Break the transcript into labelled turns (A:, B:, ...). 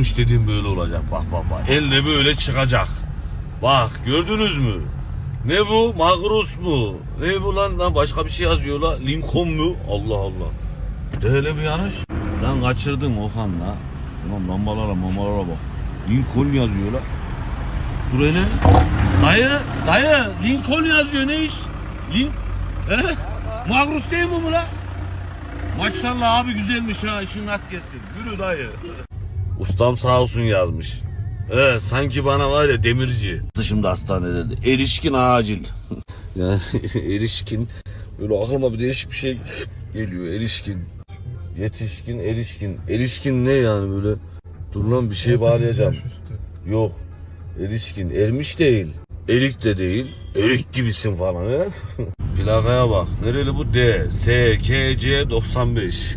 A: Kuş dediğim böyle olacak. Bak bak bak. Elle böyle çıkacak. Bak gördünüz mü? Ne bu? Magrus mu? Ne bu lan? Lan başka bir şey yazıyor la. Lincoln mu? Allah Allah. Böyle bir yanlış. Lan kaçırdın Okan la. Ulan lambalara mamalara bak. Lincoln yazıyor la. Dur hele. Dayı, dayı. Lincoln yazıyor ne iş? Lin... Magrus değil mi bu la? Maşallah abi güzelmiş ha işin nasıl gelsin. Yürü dayı. Ustam sağ olsun yazmış. He, sanki bana var ya demirci. Dışımda hastanede de. Erişkin acil. yani erişkin. Böyle aklıma bir değişik bir şey geliyor. Erişkin. Yetişkin, erişkin. Erişkin ne yani böyle? Dur lan bir şey bağlayacağım. Yok. Erişkin. Ermiş değil. Erik de değil. Erik gibisin falan he. Plakaya bak. Nereli bu D? S, K, C 95.